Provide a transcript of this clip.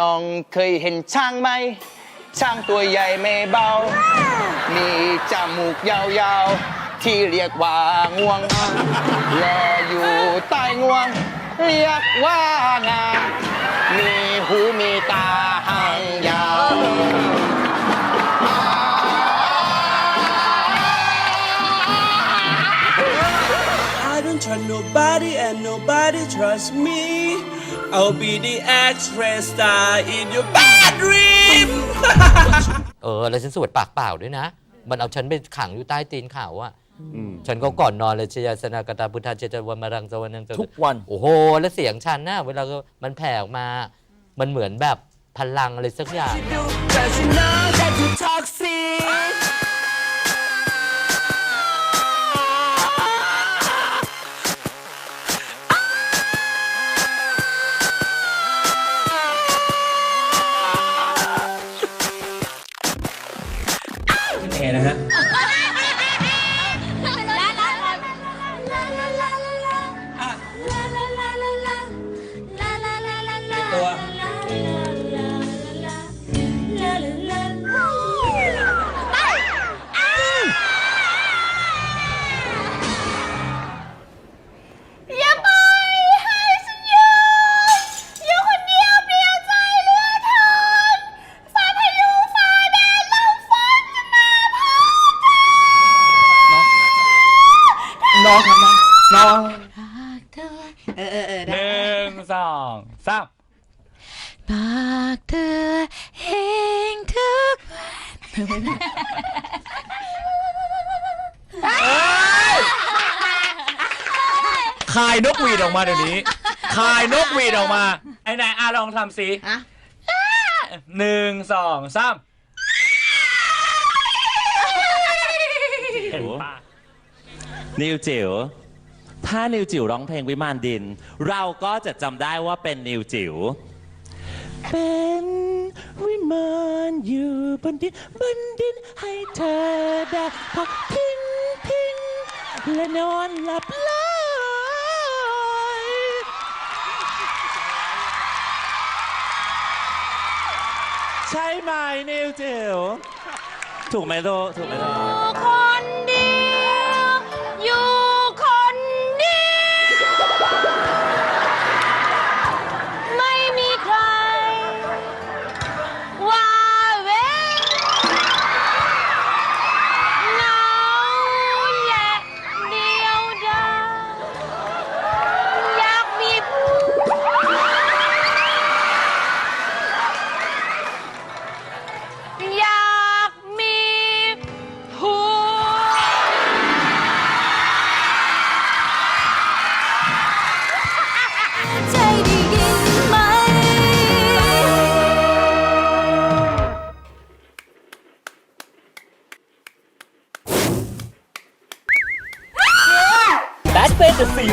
น้องเคยเห็นช้างไหม ช้างตัวใหญ่ไม่เบา มีจมูกยาวๆ ที่เรียกว่างวงและอยู่ใต้งวง เรียกว่างา มีหูมีตาหางยาว I don't trust nobody and nobody trust me. I'll be the X-ray star in your bedroom. เออ แล้วฉันสวดปากเปล่าด้วยนะ มันเอาฉันไปขังอยู่ใต้ตีนเขาอะฉันก็ก่อนนอนเลยชยาสนากตาพุทธาเจตวันมารังสวรรค์ทุกวัน โอ้โห แล้วเสียงฉันน่ะเวลามันแผ่ออกมา มันเหมือนแบบพลังอะไรสักอย่าง Cause you know that you toxic. เอนะฮะ น้องครับน้องน้องเออเออเออหนึ่งสองสามปากเธอเองทุกวันคายนกหวีดออกมาเดี๋ยวนี้คายนกหวีดออกมาไอ้ไหนอาลองทำสิหนึ่งสองสามเห็นปะ นิวจิ๋วถ้านิวจิ๋วร้องเพลงวิมานดิน เราก็จะจำได้ว่าเป็นนิวจิ๋วเป็นวิมานอยู่บนดินบนดินให้เธอได้พักพิงพิงและนอนหลับไหลใช่ไหมนิวจิ๋วถูกไหมโตถูกไหมโต แ